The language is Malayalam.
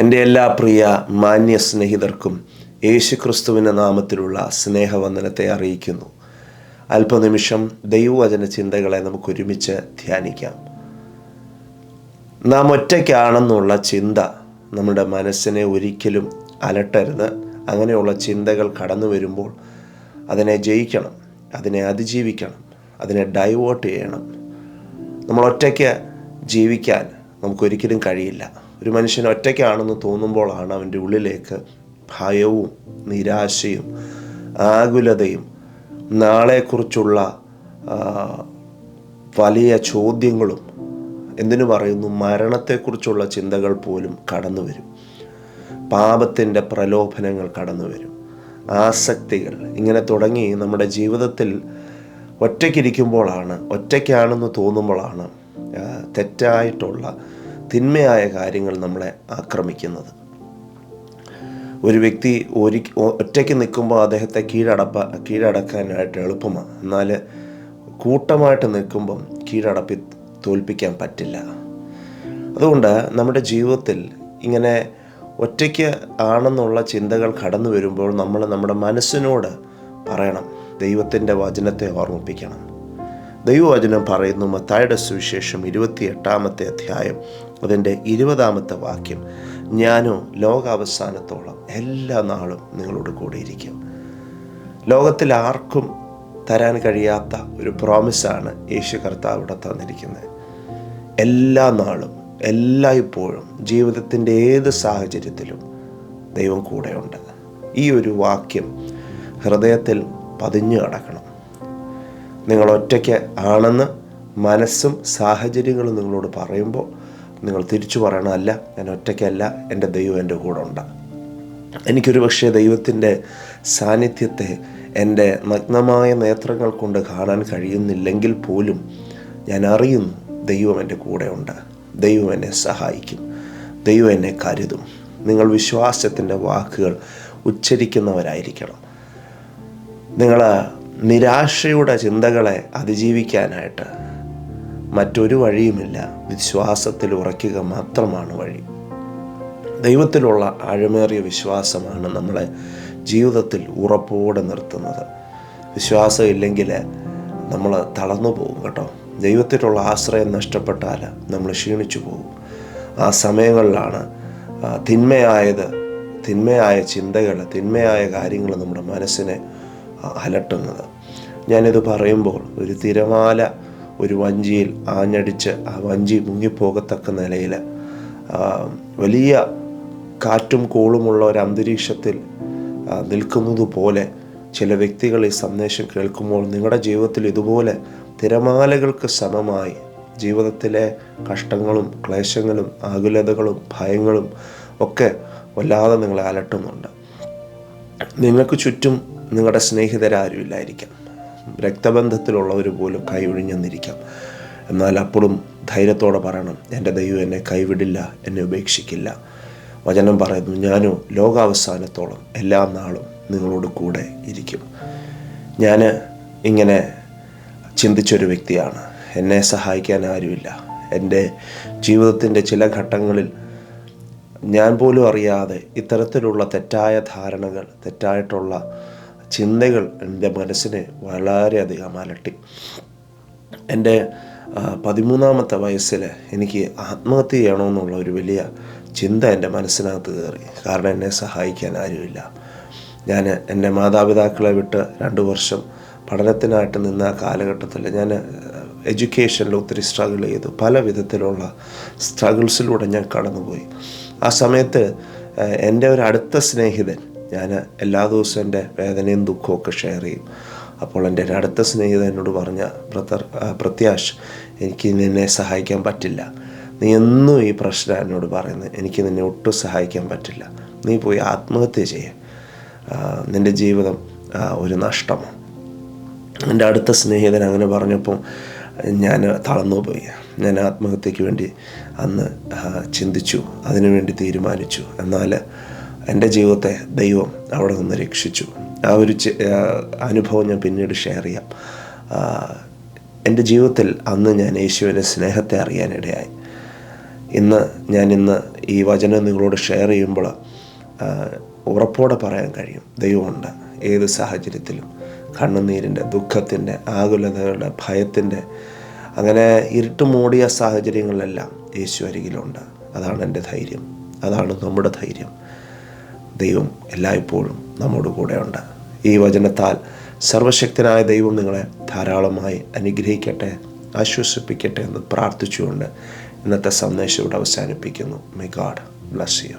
എന്റെ എല്ലാ പ്രിയ മാന്യ സ്നേഹിതർക്കും യേശുക്രിസ്തുവിന്റെ നാമത്തിലുള്ള സ്നേഹവന്ദനത്തെ അറിയിക്കുന്നു. അല്പനിമിഷം ദൈവവചന ചിന്തകളെ നമുക്ക് ഒരുമിച്ച് ധ്യാനിക്കാം. നാം ഒറ്റയ്ക്കാണെന്നുള്ള ചിന്ത നമ്മുടെ മനസ്സിനെ ഒരിക്കലും അലട്ടരുത്. അങ്ങനെയുള്ള ചിന്തകൾ കടന്നു വരുമ്പോൾ അതിനെ ജയിക്കണം അതിനെ അതിജീവിക്കണം അതിനെ ഡൈവേർട്ട് ചെയ്യണം. നമ്മൾ ഒറ്റയ്ക്ക് ജീവിക്കാൻ നമുക്കൊരിക്കലും കഴിയില്ല. ഒരു മനുഷ്യൻ ഒറ്റയ്ക്കാണെന്ന് തോന്നുമ്പോഴാണ് അവന്റെ ഉള്ളിലേക്ക് ഭയവും നിരാശയും ആകുലതയും നാളെക്കുറിച്ചുള്ള വലിയ ചോദ്യങ്ങളും എന്തിനു പറയുന്നു? മരണത്തെക്കുറിച്ചുള്ള ചിന്തകൾ പോലും കടന്നു വരും. പാപത്തിന്റെ പ്രലോഭനങ്ങൾ കടന്നു വരും. ആസക്തികൾ. ഇങ്ങനെ തുടങ്ങി നമ്മുടെ ജീവിതത്തിൽ ഒറ്റയ്ക്കിരിക്കുമ്പോഴാണ് ഒറ്റയ്ക്കാണെന്ന് തോന്നുമ്പോഴാണ് തെറ്റായിട്ടുള്ള തിന്മയായ കാര്യങ്ങൾ നമ്മളെ ആക്രമിക്കുന്നത്. ഒരു വ്യക്തി ഒരു ഒറ്റയ്ക്ക് നിൽക്കുമ്പോൾ അദ്ദേഹത്തെ കീഴടപ്പ കീഴടക്കാനായിട്ട് എളുപ്പമാണ്. എന്നാൽ കൂട്ടമായിട്ട് നിൽക്കുമ്പം കീഴടപ്പി തോൽപ്പിക്കാൻ പറ്റില്ല. അതുകൊണ്ട് നമ്മുടെ ജീവിതത്തിൽ ഇങ്ങനെ ഒറ്റയ്ക്ക് ആണെന്നുള്ള ചിന്തകൾ കടന്നു വരുമ്പോൾ നമ്മൾ നമ്മുടെ മനസ്സിനോട് പറയണം. ദൈവത്തിന്റെ വചനത്തെ ഓർമ്മിപ്പിക്കണം. ദൈവവചനം പറയുന്നു മത്തായുടെ സുവിശേഷം ഇരുപത്തി എട്ടാമത്തെ അധ്യായം അതിന്റെ ഇരുപതാമത്തെ വാക്യം. ഞാനോ ലോകാവസാനത്തോളം എല്ലാ നാളും നിങ്ങളോട് കൂടെ ഇരിക്കും ലോകത്തിൽ ആർക്കും തരാൻ കഴിയാത്ത ഒരു പ്രോമിസാണ് യേശു കർത്താവ് ഇവിടെ തന്നിരിക്കുന്നത്. എല്ലാ നാളും എല്ലായ്പ്പോഴും ജീവിതത്തിന്റെ ഏത് സാഹചര്യത്തിലും ദൈവം കൂടെയുണ്ട്. ഈ ഒരു വാക്യം ഹൃദയത്തിൽ പതിഞ്ഞു കിടക്കണം. നിങ്ങൾ ഒറ്റയ്ക്ക് ആണെന്ന് മനസ്സും സാഹചര്യങ്ങളും നിങ്ങളോട് പറയുമ്പോൾ നിങ്ങൾ തിരിച്ചു പറയണമല്ല ഞാൻ ഒറ്റയ്ക്കല്ല എന്റെ ദൈവം എന്റെ കൂടെ ഉണ്ട്. എനിക്കൊരു പക്ഷേ ദൈവത്തിന്റെ സാന്നിധ്യത്തെ എന്റെ നഗ്നമായ നേത്രങ്ങൾ കൊണ്ട് കാണാൻ കഴിയുന്നില്ലെങ്കിൽ പോലും ഞാൻ അറിയുന്നു ദൈവം എന്റെ കൂടെ ഉണ്ട്. ദൈവം എന്നെ സഹായിക്കും. ദൈവം എന്നെ കരുതും. നിങ്ങൾ വിശ്വാസത്തിന്റെ വാക്കുകൾ ഉച്ചരിക്കുന്നവരായിരിക്കണം. നിങ്ങൾ നിരാശയുടെ ചിന്തകളെ അതിജീവിക്കാനായിട്ട് മറ്റൊരു വഴിയുമില്ല. വിശ്വാസത്തിൽ ഉറയ്ക്കുക മാത്രമാണ് വഴി. ദൈവത്തിലുള്ള ആഴമേറിയ വിശ്വാസമാണ് നമ്മളെ ജീവിതത്തിൽ ഉറപ്പോടെ നിർത്തുന്നത്. വിശ്വാസം ഇല്ലെങ്കിൽ നമ്മൾ തളർന്നു പോകും കേട്ടോ. ദൈവത്തിലുള്ള ആശ്രയം നഷ്ടപ്പെട്ടാൽ നമ്മൾ ക്ഷീണിച്ചു പോകും. ആ സമയങ്ങളിലാണ് തിന്മയായത് തിന്മയായ ചിന്തകൾ തിന്മയായ കാര്യങ്ങൾ നമ്മുടെ മനസ്സിനെ അലട്ടുന്നത്. ഞാനിത് പറയുമ്പോൾ ഒരു തിരമാല ഒരു വഞ്ചിയിൽ ആഞ്ഞടിച്ച് ആ വഞ്ചി മുങ്ങിപ്പോകത്തക്ക നിലയിൽ വലിയ കാറ്റും കോളുമുള്ള ഒരു അന്തരീക്ഷത്തിൽ നിൽക്കുന്നത് പോലെ ചില വ്യക്തികൾ ഈ സന്ദേശം കേൾക്കുമ്പോൾ നിങ്ങളുടെ ജീവിതത്തിൽ ഇതുപോലെ തിരമാലകൾക്ക് സമമായി ജീവിതത്തിലെ കഷ്ടങ്ങളും ക്ലേശങ്ങളും ആകുലതകളും ഭയങ്ങളും ഒക്കെ വല്ലാതെ നിങ്ങളെ അലട്ടുന്നുണ്ട്. നിങ്ങൾക്ക് ചുറ്റും നിങ്ങളുടെ സ്നേഹിതരാരും സ്നേഹിതരാരുമില്ലായിരിക്കാം രക്തബന്ധത്തിലുള്ളവർ പോലും കൈയൊഴിഞ്ഞെന്നിരിക്കാം എന്നാൽ അപ്പോഴും ധൈര്യത്തോടെ പറയണം എന്റെ ദൈവം എന്നെ കൈവിടില്ല എന്നെ ഉപേക്ഷിക്കില്ല. വചനം പറയുന്നു ഞാനോ ലോകാവസാനത്തോളം എല്ലാ നാളും നിങ്ങളോട് കൂടെ ഇരിക്കും. ഞാൻ ഇങ്ങനെ ചിന്തിച്ചൊരു വ്യക്തിയാണ്. എന്നെ സഹായിക്കാൻ ആരുമില്ല. എന്റെ ജീവിതത്തിന്റെ ചില ഘട്ടങ്ങളിൽ ഞാൻ പോലും അറിയാതെ ഇത്തരത്തിലുള്ള തെറ്റായ ധാരണകൾ തെറ്റായിട്ടുള്ള ചിന്തകൾ എന്റെ മനസ്സിനെ വളരെയധികം അലട്ടി. എന്റെ പതിമൂന്നാമത്തെ വയസ്സിൽ എനിക്ക് ആത്മഹത്യ ചെയ്യണമെന്നുള്ള ഒരു വലിയ ചിന്ത എന്റെ മനസ്സിനകത്ത് കയറി. കാരണം എന്നെ സഹായിക്കാൻ ആരുമില്ല. ഞാൻ എന്റെ മാതാപിതാക്കളെ വിട്ട് രണ്ട് വർഷം പഠനത്തിനായിട്ട് നിന്ന ആ കാലഘട്ടത്തിൽ ഞാൻ എഡ്യൂക്കേഷനിൽ ഒത്തിരി സ്ട്രഗിൾ ചെയ്തു. പല വിധത്തിലുള്ള സ്ട്രഗിൾസിലൂടെ ഞാൻ കടന്നുപോയി. ആ സമയത്ത് എന്റെ ഒരു അടുത്ത സ്നേഹിതൻ ഞാൻ എല്ലാ ദിവസവും എന്റെ വേദനയും ദുഃഖവും ഒക്കെ ഷെയർ ചെയ്യും. അപ്പോൾ എന്റെ ഒരു അടുത്ത സ്നേഹിതൻ എന്നോട് പറഞ്ഞ ബ്രദർ പ്രത്യാഷ് എനിക്ക് നിന്നെ സഹായിക്കാൻ പറ്റില്ല. നീ എന്നും ഈ പ്രശ്നം എന്നോട് പറയുന്നത് എനിക്ക് നിന്നെ ഒട്ടും സഹായിക്കാൻ പറ്റില്ല. നീ പോയി ആത്മഹത്യ ചെയ്യ. ആ, നിന്റെ ജീവിതം ഒരു നഷ്ടമാണ്. എന്റെ അടുത്ത സ്നേഹിതൻ അങ്ങനെ പറഞ്ഞപ്പോൾ ഞാൻ തളർന്നു പോയി. ഞാൻ ആത്മഹത്യക്ക് വേണ്ടി അന്ന് ചിന്തിച്ചു. അതിനുവേണ്ടി തീരുമാനിച്ചു. എന്നാൽ എന്റെ ജീവിതത്തെ ദൈവം അവിടെ നിന്ന് രക്ഷിച്ചു. ആ ഒരു അനുഭവം ഞാൻ പിന്നീട് ഷെയർ ചെയ്യാം. എന്റെ ജീവിതത്തിൽ അന്ന് ഞാൻ യേശുവിന്റെ സ്നേഹത്തെ അറിയാനിടയായി. ഇന്ന് ഞാൻ ഇന്ന് ഈ വചനം നിങ്ങളോട് ഷെയർ ചെയ്യുമ്പോൾ ഉറപ്പോടെ പറയാൻ കഴിയും. ദൈവമുണ്ട്. ഏത് സാഹചര്യത്തിലും കണ്ണുനീരിന്റെ ദുഃഖത്തിന്റെ ആകുലതകളുടെ ഭയത്തിന്റെ അങ്ങനെ ഇരുട്ട് മൂടിയ സാഹചര്യങ്ങളിലെല്ലാം യേശു അരികിലുണ്ട്. അതാണ് എന്റെ ധൈര്യം. അതാണ് നമ്മുടെ ധൈര്യം. ദൈവം എല്ലായ്പ്പോഴും നമ്മോട് കൂടെയുണ്ട്. ഈ വചനത്താൽ സർവശക്തനായ ദൈവം നിങ്ങളെ ധാരാളമായി അനുഗ്രഹിക്കട്ടെ ആശ്വസിപ്പിക്കട്ടെ എന്ന് പ്രാർത്ഥിച്ചുകൊണ്ട് ഇന്നത്തെ സന്ദേശം ഇവിടെ അവസാനിപ്പിക്കുന്നു. My God bless you